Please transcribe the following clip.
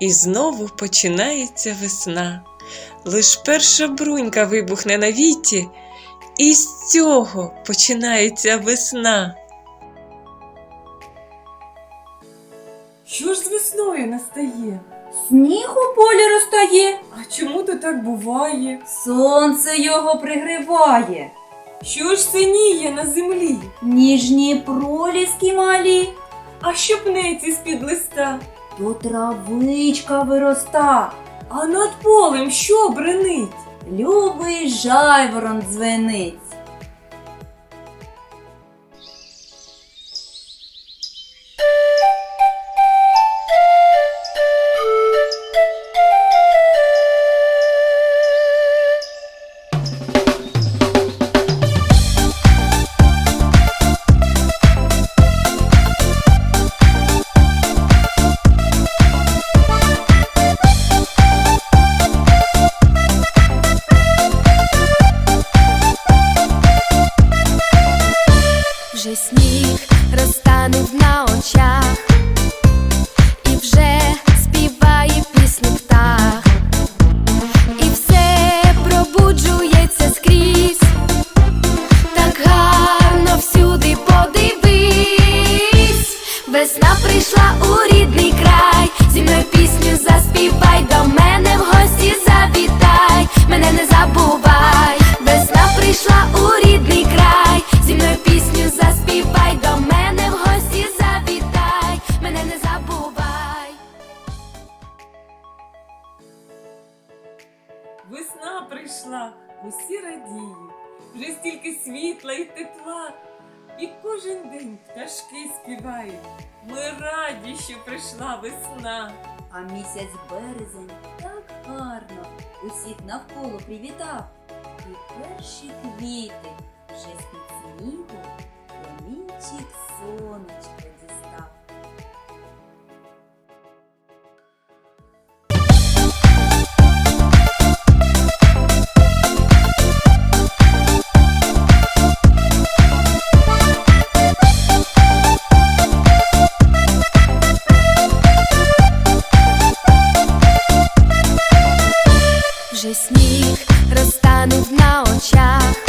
і знову починається весна. Лиш перша брунька вибухне на віті, і з цього починається весна. Що ж з весною настає? Сніг у полі розтає, А чому то так буває? сонце його пригріває, Що ж синіє на землі? ніжні проліски малі, А що пнеться з-під листа? То травичка вироста, А над полем що бренить? любий жайворон дзвенить. Вже сніг розтанув на очах, і вже співає пісню птах, і все пробуджується скрізь, так гарно всюди подивись, весна прийшла у рідний край, зі мною пісню заспівай, до мене в гості завітай, Весна прийшла, усі радіють, вже стільки світла і тепла, і кожен день пташки співають. Ми раді, що прийшла весна. А місяць березень так гарно усіх навколо привітав. І перші квіти вже з-під снігу промінчик сонечка розтанув